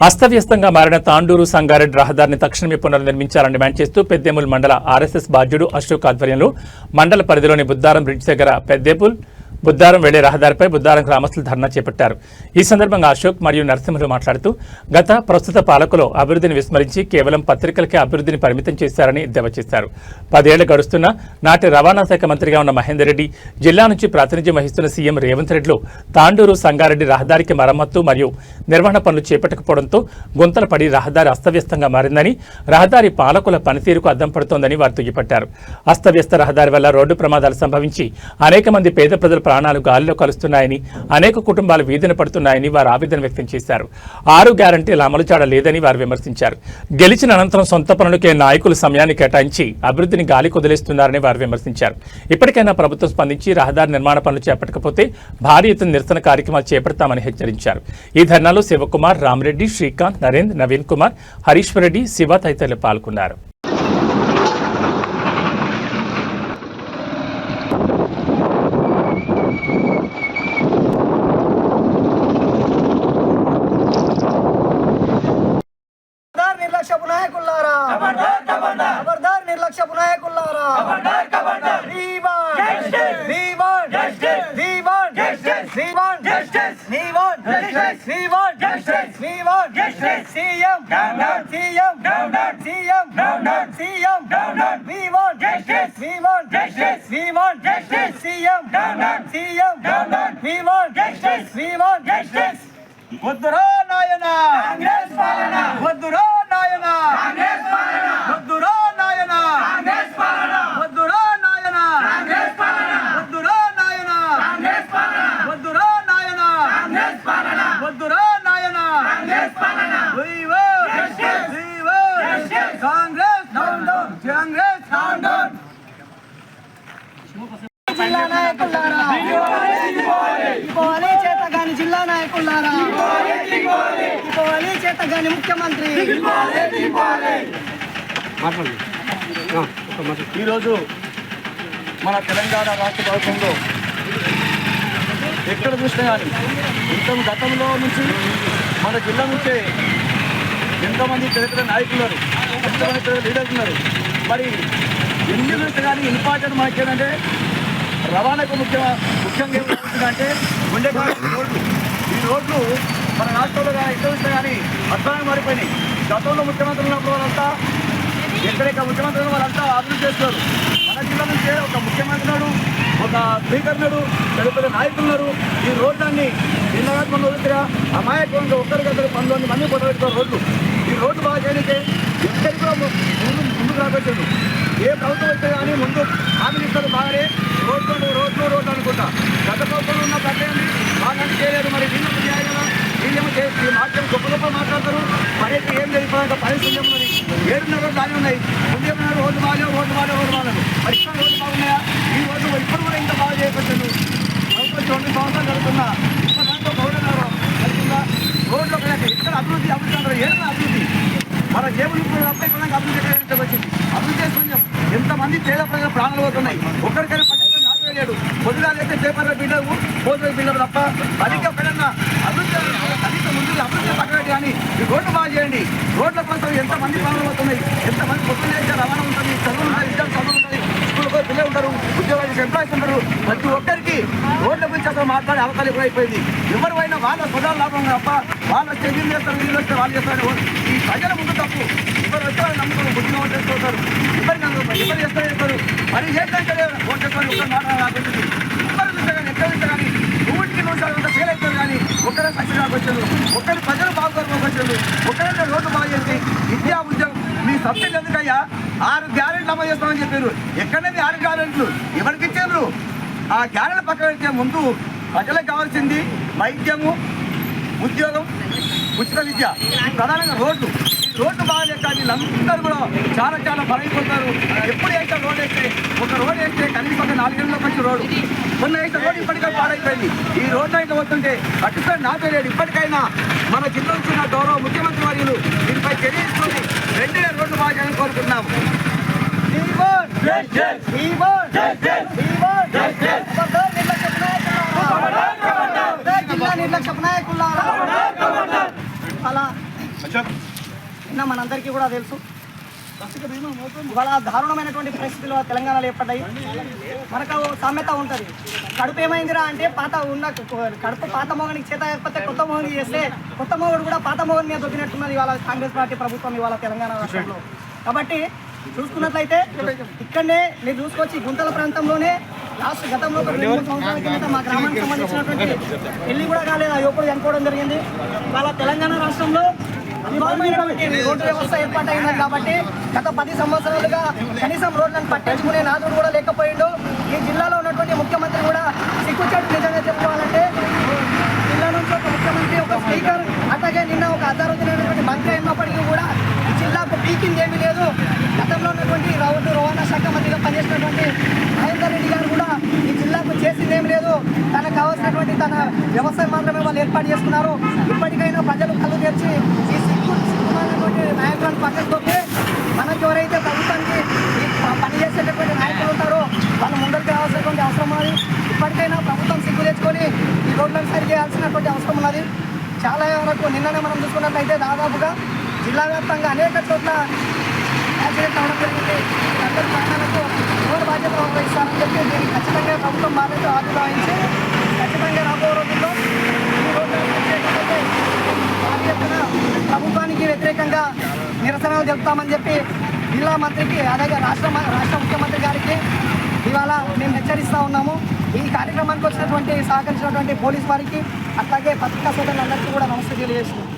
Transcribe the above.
అస్తవ్యస్తంగా మారిన తాండూరు సంగారెడ్డి రహదారిని తక్షణమే పునర్నిర్మించాలని డిమాండ్ చేస్తూ పెద్దేముల్ మండల ఆర్ఎస్ఎస్ బాధ్యుడు అశోక్ ఆధ్వర్యంలో మండల పరిధిలోని బుద్దారం బ్రిడ్జ్ దగ్గర పెద్దేపుల్ బుద్దారం వెళ్ళే రహదారిపై బుద్దారం గ్రామస్తులు ధర్నా చేపట్టారు. ఈ సందర్భంగా అశోక్ మరియు నరసింహులు మాట్లాడుతూ గత ప్రస్తుత పాలకులు అభివృద్ధిని విస్మరించి కేవలం పత్రికలకే అభివృద్ధిని పరిమితం చేశారని ఎద్దేవా చేశారు. పదేళ్ళు గడుస్తున్న నాటి రవాణా శాఖ మంత్రిగా ఉన్న మహేందర్ రెడ్డి జిల్లా నుంచి ప్రాతినిధ్యం వహిస్తున్న సీఎం రేవంత్ రెడ్డిలో తాండూరు సంగారెడ్డి రహదారికి మరమ్మత్తు మరియు నిర్వహణ పనులు చేపట్టకపోవడంతో గుంతలు పడి రహదారి అస్తవ్యస్తంగా మారిందని రహదారి పాలకుల పనితీరుకు అద్దం పడుతోందని వారు దుయ్యపట్టారు అస్తవ్యస్త రహదారి వల్ల రోడ్డు ప్రమాదాలు సంభవించి అనేక మంది పేద ప్రజలు ప్రాణాలు గాలిలో కలుస్తున్నాయని అనేక కుటుంబాలు వీధిన పడుతున్నాయని వారు ఆవేదన వ్యక్తం చేశారు. ఆరు గ్యారంటీలు అమలు లేదని వారు విమర్శించారు. గెలిచిన అనంతరం సొంత పనులకే నాయకులు సమయాన్ని కేటాయించి అభివృద్ధిని గాలి కుదిలేస్తున్నారని వారు విమర్శించారు. ఇప్పటికైనా ప్రభుత్వం స్పందించి రహదారి నిర్మాణ పనులు చేపట్టకపోతే భారీ ఎత్తున నిరసన కార్యక్రమాలు చేపడతామని హెచ్చరించారు. ఈ ధర్నాలో శివకుమార్ రామరెడ్డి శ్రీకాంత్ నరేంద్ర నవీన్ కుమార్ హరీశ్వర్ రెడ్డి శివ తదితరులు పాల్గొన్నారు ఖబర్దార్ నిర్లక్ష్యపు నాయకులారా ఖబర్దార్ నిర్లక్ష్యపు నాయకులారా రీవాన్ రీవాన్ రీవాన్ రీవాన్ రీవాన్ రీవాన్ రీవాన్ సీఎం సీఎం సీఎం సీఎం రీవాన్ రీవాన్ రీవాన్ సీఎం సీఎం రీవాన్ రీవాన్ వద్దురా నాయన వద్దురా వద్దురా నాయన. కాంగ్రెస్ పాలన వద్దురా నాయన కాంగ్రెస్ పాలన వద్దురా నాయన కాంగ్రెస్. పాలన వద్దురా నాయన కాంగ్రెస్ పాలన వద్దురా నాయన Congress down down Congress down down జిల్లా నాయకులారా దిగిపోవాలి చేతగాని జిల్లా నాయకులారా దిగిపోవాలి చేతగాని ముఖ్యమంత్రి. ఈరోజు మన తెలంగాణ రాష్ట్ర ప్రభుత్వంలో ఎక్కడ చూసినా కానీ ఇంత గతంలో నుంచి మన జిల్లా నుంచే ఎంతమంది పెద్ద పెద్ద నాయకులు ఉన్నారు ఎంతమంది పెద్ద లీడర్స్ ఉన్నారు. మరి ఎన్ని చూస్తే కానీ ఇంపార్టెంట్ మనకి ఏంటంటే రవాణాకు ముఖ్య ముఖ్యంగా ఏమంటుందంటే గుండెకాయ రోడ్లు. ఈ రోడ్లు మన రాష్ట్రంలో కానీ ఎక్కడ చూస్తే కానీ అద్భుతంగా మారిపోయినాయి. గతంలో ముఖ్యమంత్రులు ఉన్నప్పుడు వాళ్ళంతా ఎక్కడెక్కడ ముఖ్యమంత్రి వాళ్ళంతా అభివృద్ధి చేస్తారు మన జిల్లా నుంచే ఒక ముఖ్యమంత్రి ఉన్నాడు ఒక స్పీకర్ ఉన్నాడు పెద్ద పెద్ద నాయకులు ఉన్నారు. ఈ రోడ్లన్నీ నిన్నగా మన దగ్గర అమాయకంగా ఒక్కరికొక్కరు పంతొమ్మిది మంది పొడబెట్టుకున్న రోడ్లు. ఈ రోడ్డు బాగా చేయడానికే ఎక్కడికి ముందు ముందుకు రాబట్టాడు ఏ ప్రభుత్వం వస్తే కానీ ముందు హామీ ఇస్తారు బాగానే. రోడ్లు రోడ్లు రోడ్లు అనుకుంటా. గత ప్రభుత్వం ఉన్న ప్రక్రియని బాగా చేయలేదు మరి వీళ్ళకి చేయాలి కదా వీళ్ళేమో చేసి ఈ మాటలు గొప్ప గొప్ప మాట్లాడతారు మరి అయితే ఏం జరిగిపోయిన పరిస్థితి ఉన్నది ఏడున్నర రోజులు దాని ఉన్నాయి ముందు ఏమన్నా రోడ్డు బాగాలేవు రోడ్డు బాగాలేవు రోడ్డు బాగాలేవు మరి ఇక్కడ రోడ్డు బాగున్నాయా ఈ రోజు ఇప్పుడు కూడా ఇంత బాగా చేయబట్టారు ప్రభుత్వం రెండు సంవత్సరాలు జరుగుతున్నా ఇప్పుడు దాంట్లో గౌరవ జరుగుతుందా రోడ్లు ఒక లెక్క. ఇక్కడ అభివృద్ధి అభివృద్ధి అంటారు ఏదైనా అభివృద్ధి మన జేబులు ఇప్పుడు తప్ప ఇక్కడ దాకా అభివృద్ధి ఎక్కడ వచ్చింది అభివృద్ధి చేసుకుని మంది పేద ప్రజల ప్రాణాలు పోతున్నాయి. ఒక్కరికైనా పట్టించుకొని నాలుగు లేడు పొద్దుగాలు అయితే పేపర్లో బిల్డవు పోతున్న బిల్డవు తప్ప అధిక ఎక్కడన్నా అభివృద్ధి అధిక ముందు అభివృద్ధి పక్కన కానీ ఈ బాగా చేయండి. రోడ్ల కోసం ఎంతమంది ప్రాణాలు పోతున్నాయి? ఎంతమంది పొద్దున్న అయితే రవాణా ఉంటుంది చదువు ఉంటుంది విద్యార్థి చదువు ఉంటుంది స్కూల్ పిల్లలు ఉంటారు ఉద్యోగాలు ఎంప్లాయీస్ ఉంటారు. ప్రతి ఒక్కరికి రోడ్ల గురించి అసలు మాట్లాడే అవకాశం కూడా అయిపోయింది ఎవరు వాళ్ళ స్వదాల లాభం తప్ప వాళ్ళు చెల్లి చేస్తారు వీళ్ళు వస్తే వాళ్ళు చేస్తారు. ఈ ప్రజల ముందు తప్పు. వచ్చే వాళ్ళు నమ్ముతారు ఓటు ఓటేస్తారు ఎవరు నమ్ముతారు ఎవరు చేస్తారు చేస్తారు మరి ఓటు ఓటేస్తారు ఒక మాట రాబోతుంది ఎవరు చూస్తే కానీ ఎక్కడ చూస్తే కానీ నూటికి నూట శాతం అంతా ఫెయిల్ అవుతారు కానీ ఒక్కరే సక్సెస్ రాకొచ్చారు ఒక్కరి ప్రజలు బాగుపడుకోకొచ్చారు ఒక్కరైనా రోడ్డు బాగా చేసి విద్యా ఉద్యోగం. మీ సబ్సిడీ ఎందుకయ్యా? ఆరు గ్యారెంట్లు అమలు చేస్తామని చెప్పారు. ఎక్కడైనా ఆరు గ్యారెంట్లు? ఎవరికి ఇచ్చారు? ఆ గ్యారెంట్ పక్కన పెట్టే ముందు ప్రజలకు కావాల్సింది వైద్యము ఉద్యోగం ఉచిత విద్య. ప్రధానంగా రోడ్లు. ఈ రోడ్లు బాగాలేక వీళ్ళందరూ కూడా చాలా చాలా బలైపోతారు. ఎప్పుడు వేస్తే రోడ్ వేస్తే ఒక రోడ్ వేస్తే కనీసం ఒక నాలుగేళ్ళలోకి వచ్చి రోడ్డు. మొన్న వేస్తే రోడ్ ఇప్పటికే పాడైపోయింది. ఈ రోడ్డు అయితే వస్తుంటే అటుసారి నాపేలేడు ఇప్పటికైనా మన జిల్లా నుంచి ఉన్న గౌరవ ముఖ్యమంత్రి వర్యులు దీనిపై చర్య తీసుకొని వెంటనే రోడ్డు బాగా చేయాలని కోరుకుంటున్నాము రీవాన్ రీవాన్ రీవాన్ ఖబర్దార్ నిర్లక్ష్యపు నాయకులారా ఖబర్దార్ జిల్లా నిర్లక్ష్యపు నాయకులారా అలా నిన్న మనందరికీ కూడా తెలుసు. ఇవాళ దారుణమైనటువంటి పరిస్థితులు తెలంగాణలో ఏర్పడ్డాయి. మనకు సామెత ఉంటుంది. కడుపు ఏమైందిరా అంటే పాత ఉన్న కడుపు పాత మోగనికి చేత కాకపోతే కొత్త మోగనికి చేస్తే కొత్త మోగుడు కూడా పాత మోగని మీద దొరికినట్టున్నది ఇవాళ కాంగ్రెస్ పార్టీ ప్రభుత్వం ఇవాళ తెలంగాణ రాష్ట్రంలో. కాబట్టి చూసుకున్నట్లయితే ఇక్కడనే మీరు చూసుకొచ్చి గుంతల ప్రాంతంలోనే లాస్ట్ గతంలో ఒక రెండు మూడు సంవత్సరాల కిందట మా గ్రామానికి సంబంధించినటువంటి పెళ్ళి కూడా కాలేదు ఆ యువకుడు చనిపోవడం జరిగింది. ఇవాళ తెలంగాణ రాష్ట్రంలో రోడ్డు వ్యవస్థ ఏర్పాటైంది కాబట్టి గత పది సంవత్సరాలుగా కనీసం రోడ్లను పట్టించుకునే నాదుడు కూడా లేకపోయిండు. ఈ జిల్లాలో ఉన్నటువంటి ముఖ్యమంత్రి కూడా సిగ్గుచేటు నిజంగా చెప్పుకోవాలంటే జిల్లా నుంచి ఒక ముఖ్యమంత్రి ఒక స్పీకర్ అట్లాగే నిన్న ఒక అదారుతున్నటువంటి మంత్రి అయినప్పటికీ కూడా ఈ జిల్లాకు పీకింది ఏమీ లేదు. గతంలో ఉన్నటువంటి రోడ్డు రవాణా శాఖ మంత్రిగా పనిచేసినటువంటి మహేందర్ రెడ్డి గారు కూడా ఏం లేదు. తనకు కావాల్సినటువంటి తన వ్యవసాయం మాత్రమే వాళ్ళు ఏర్పాటు చేసుకున్నారు. ఇప్పటికైనా ప్రజలు కళ్ళు తెరిచి ఈ సిక్కు సిక్కుమైనటువంటి నాయకులను పక్కకు తొక్కి మనకు ఎవరైతే ప్రభుత్వానికి పనిచేసేటటువంటి నాయకులు ఉంటారో వాళ్ళు ముందరికి రావాల్సినటువంటి అవసరం ఉన్నది. ఇప్పటికైనా ప్రభుత్వం సిగ్గు తెచ్చుకొని ఈ రోడ్లను సరి చేయాల్సినటువంటి అవసరం ఉన్నది. చాలా వరకు నిన్ననే మనం చూసుకున్నట్లయితే దాదాపుగా జిల్లా వ్యాప్తంగా అనేక చోట్ల యాక్సిడెంట్ అవడం జరిగింది. అందరూ బాధ్యత వహిస్తారని చెప్పి దీన్ని ఖచ్చితంగా ప్రభుత్వం బాధ్యత బాధ్యత ఖచ్చితంగా రాబో రోజుల్లో ఈ రోడ్లను భారీ ఎత్తున ప్రభుత్వానికి వ్యతిరేకంగా నిరసనలు జరుపుతామని చెప్పి జిల్లా మంత్రికి అలాగే రాష్ట్ర రాష్ట్ర ముఖ్యమంత్రి గారికి ఇవాళ మేము హెచ్చరిస్తూ ఉన్నాము. ఈ కార్యక్రమానికి వచ్చినటువంటి సహకరించినటువంటి పోలీస్ వారికి అట్లాగే పత్రికా సోదరులందరికీ కూడా నమస్తే తెలియజేస్తున్నాం.